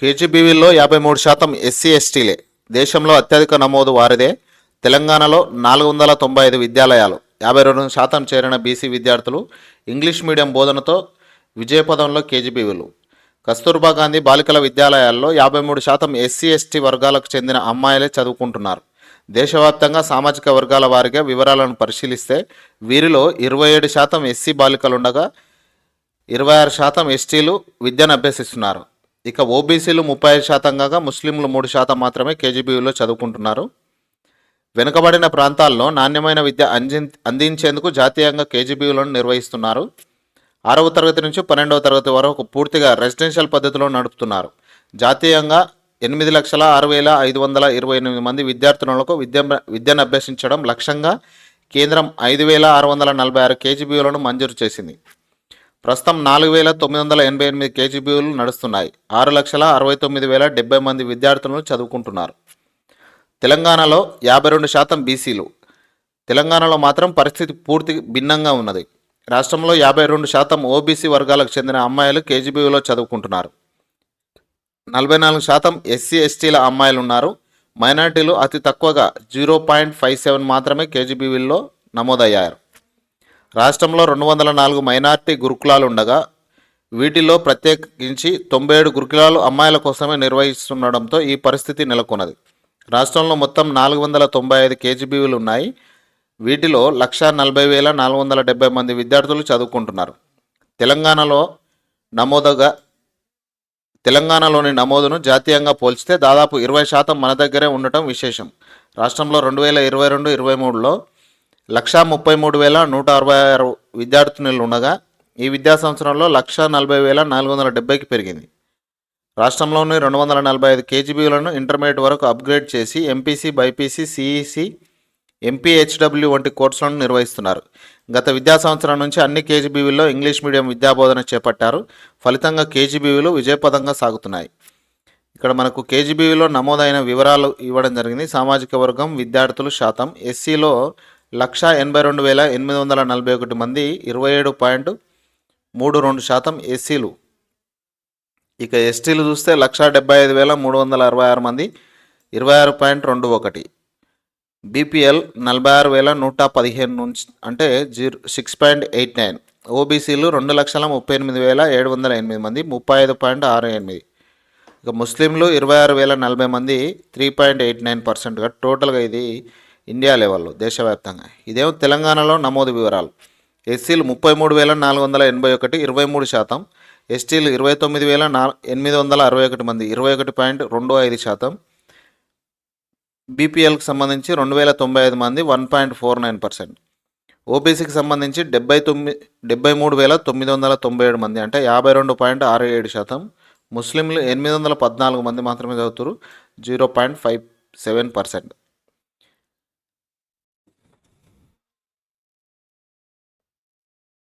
కేజీబీవీలో యాభై మూడు శాతం ఎస్సీ ఎస్టీలే. దేశంలో అత్యధిక నమోదు వారిదే. తెలంగాణలో నాలుగు వందల తొంభై ఐదు విద్యాలయాలు. యాభై రెండు శాతం చేరిన బీసీ విద్యార్థులు ఇంగ్లీష్ మీడియం బోధనతో విజయపదంలో కేజీబీవీలు. కస్తూర్బా గాంధీ బాలికల విద్యాలయాల్లో యాభై మూడు శాతం ఎస్సీ ఎస్టీ వర్గాలకు చెందిన అమ్మాయిలే చదువుకుంటున్నారు. దేశవ్యాప్తంగా సామాజిక వర్గాల వారిగా వివరాలను పరిశీలిస్తే వీరిలో ఇరవై ఏడు శాతం ఎస్సీ బాలికలుండగా ఇరవై ఆరు శాతం ఎస్టీలు విద్యను అభ్యసిస్తున్నారు. ఇక ఓబీసీలు ముప్పై ఐదు శాతం కాగా ముస్లింలు మూడు శాతం మాత్రమే కేజీబీయూలో చదువుకుంటున్నారు. వెనుకబడిన ప్రాంతాల్లో నాణ్యమైన విద్య అంది అందించేందుకు జాతీయంగా కేజీబీయూలను నిర్వహిస్తున్నారు. ఆరవ తరగతి నుంచి పన్నెండవ తరగతి వరకు పూర్తిగా రెసిడెన్షియల్ పద్ధతిలో నడుపుతున్నారు. జాతీయంగా ఎనిమిది లక్షల ఆరు వేల ఐదు వందల ఇరవై ఎనిమిది మంది విద్యార్థులకు విద్య విద్యను అభ్యసించడం లక్ష్యంగా కేంద్రం ఐదు వేల ఆరు వందల నలభై ఆరు కేజీబీలను మంజూరు చేసింది. ప్రస్తుతం నాలుగు వేల తొమ్మిది వందల ఎనభై ఎనిమిది కేజీబీలు నడుస్తున్నాయి. ఆరు లక్షల అరవై తొమ్మిది వేల డెబ్బై మంది విద్యార్థులను చదువుకుంటున్నారు. తెలంగాణలో యాభై రెండు శాతం బీసీలు. తెలంగాణలో మాత్రం పరిస్థితి పూర్తి భిన్నంగా ఉన్నది. రాష్ట్రంలో యాభై రెండు శాతం ఓబీసీ వర్గాలకు చెందిన అమ్మాయిలు కేజీబీలో చదువుకుంటున్నారు. నలభై నాలుగు శాతం ఎస్సీ ఎస్టీల అమ్మాయిలు ఉన్నారు మైనార్టీలు అతి తక్కువగా జీరో పాయింట్ ఫైవ్ సెవెన్ మాత్రమే కేజీబీవీల్లో నమోదయ్యారు. రాష్ట్రంలో రెండు వందల నాలుగు మైనార్టీ గురుకులాలు ఉండగా వీటిలో ప్రత్యేకించి తొంభై ఏడు గురుకులాలు అమ్మాయిల కోసమే నిర్వహిస్తుండడంతో ఈ పరిస్థితి నెలకొన్నది. రాష్ట్రంలో మొత్తం నాలుగు వందల తొంభై ఐదు కేజీబీవీలు ఉన్నాయి. వీటిలో లక్ష నలభై వేల నాలుగు వందల డెబ్బై మంది విద్యార్థులు చదువుకుంటున్నారు. తెలంగాణలో నమోదుగా తెలంగాణలోని నమోదును జాతీయంగా పోల్చితే దాదాపు ఇరవై శాతం మన దగ్గరే ఉండటం విశేషం. రాష్ట్రంలో రెండు వేల ఇరవై రెండు ఇరవై మూడులో లక్షా ముప్పై మూడు వేల నూట అరవై ఆరు విద్యార్థినులు ఉండగా ఈ విద్యా సంవత్సరంలో లక్ష నలభై వేల నాలుగు వందల డెబ్బైకి పెరిగింది. రాష్ట్రంలోని రెండు వందల నలభై ఐదు కేజీబీలను ఇంటర్మీడియట్ వరకు అప్గ్రేడ్ చేసి ఎంపీసీ బైపీసీ సిఈసి ఎంపీహెచ్డబ్ల్యూ వంటి కోర్సులను నిర్వహిస్తున్నారు. గత విద్యా సంవత్సరం నుంచి అన్ని కేజీబీవీల్లో ఇంగ్లీష్ మీడియం విద్యాబోధన చేపట్టారు. ఫలితంగా కేజీబీవీలు విజయపదంగా సాగుతున్నాయి. ఇక్కడ మనకు కేజీబీవీలో నమోదైన వివరాలు ఇవ్వడం జరిగింది. సామాజిక వర్గం విద్యార్థులు శాతం. ఎస్సీలో లక్ష ఎనభై రెండు వేల ఎనిమిది వందల నలభై ఒకటి మంది ఇరవై ఏడు పాయింట్ మూడు రెండు శాతం ఎస్సీలు. ఇక ఎస్టీలు చూస్తే లక్ష డెబ్బై ఐదు వేల మూడు వందల అరవై ఆరు మంది ఇరవై ఆరు పాయింట్ రెండు ఒకటి. బీపీఎల్ నలభై ఆరు వేల నూట పదిహేను నుంచి అంటే zero six point eight nine. ఓబీసీలు రెండు లక్షల ముప్పై ఎనిమిది వేల ఏడు వందల ఎనిమిది మంది ముప్పై ఐదు పాయింట్ ఆరు ఎనిమిది. ఇక ముస్లింలు ఇరవై ఆరు వేల నలభై మంది త్రీ పాయింట్ ఎయిట్ నైన్ పర్సెంట్గా టోటల్గా ఇది ఇండియా లెవెల్లో దేశవ్యాప్తంగా. ఇదేమో తెలంగాణలో నమోదు వివరాలు. ఎస్సీలు ముప్పై మూడు వేల నాలుగు వందల ఎనభై ఒకటి ఇరవై మూడు శాతం. ఎస్టీలు ఇరవై తొమ్మిది వేల నా ఎనిమిది వందల అరవై ఒకటి మంది ఇరవై ఒకటి పాయింట్ రెండు ఐదు శాతం. బీపీఎల్కి సంబంధించి రెండు వేల తొంభై ఐదు మంది one point four nine percent. ఓబీసీకి సంబంధించి డెబ్బై తొమ్మిది డెబ్బై మూడు వేల తొమ్మిది వందల తొంభై ఏడు మంది అంటే యాభై రెండు పాయింట్ ఆరు ఏడు శాతం. ముస్లింలు ఎనిమిది వందల పద్నాలుగు మంది మాత్రమే చదువుతారు zero point five seven percent.